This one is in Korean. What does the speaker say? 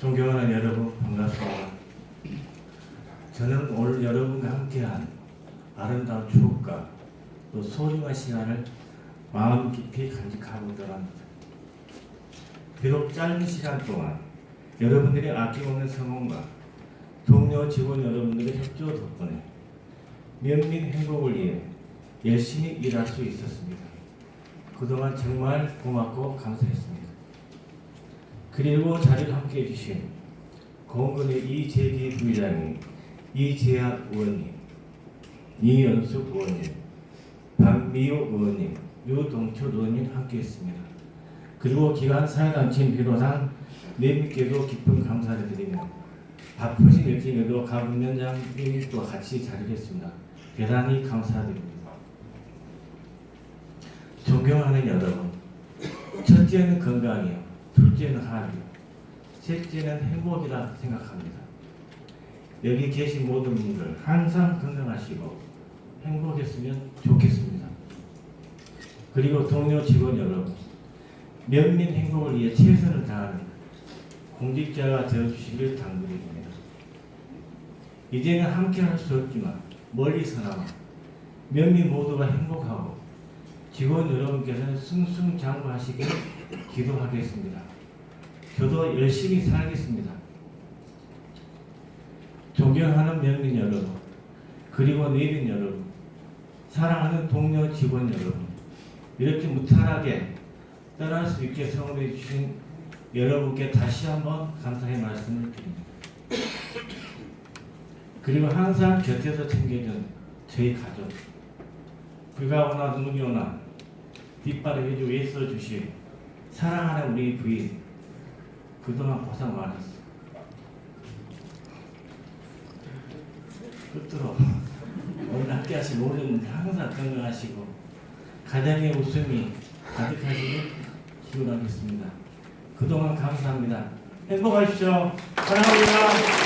존경하는 여러분 반갑습니다. 저는 오늘 여러분과 함께한 아름다운 추억과 또 소중한 시간을 마음 깊이 간직하고 떠납니다. 비록 짧은 시간 동안 여러분들의 아낌없는 성원과 동료 직원 여러분들의 협조 덕분에 면민 행복을 위해 열심히 일할 수 있었습니다. 그동안 정말 고맙고 감사했습니다. 그리고 자리를 함께 해주신 공군의 이재기 부의장님, 이재학 의원님, 이연숙 의원님, 박미호 의원님, 유동철 의원님 함께했습니다. 그리고 기관 사회 단체인 비로상 내분께도 깊은 감사를 드리며 바쁘신 일정에도 강 위원장님이 또 같이 자리했습니다. 대단히 감사드립니다. 존경하는 여러분, 첫째는 건강이요, 둘째는 한이요, 셋째는 행복이라 생각합니다. 여기 계신 모든 분들 항상 건강하시고 행복했으면 좋겠습니다. 그리고 동료 직원 여러분, 면민 행복을 위해 최선을 다하는 공직자가 되어주시길 당부드립니다. 이제는 함께 할 수 없지만 멀리서나마 면민 모두가 행복하고 직원 여러분께서는 승승장구하시길 기도하겠습니다. 저도 열심히 살겠습니다. 존경하는 면민 여러분, 그리고 내빈 여러분, 사랑하는 동료 직원 여러분, 이렇게 무탈하게 떠날 수 있게 성원해 주신 여러분께 다시 한번 감사의 말씀을 드립니다. 그리고 항상 곁에서 챙겨준 저희 가족, 비가 오나 눈이 오나 뒷발을 해주고 애써 주신 사랑하는 우리 부인, 그동안 고생 많았어. 끝으로 오늘 함께하신 모든 분들 항상 건강하시고 가정의 웃음이 가득하시길 기원하겠습니다. 그동안 감사합니다. 행복하십시오. 사랑합니다.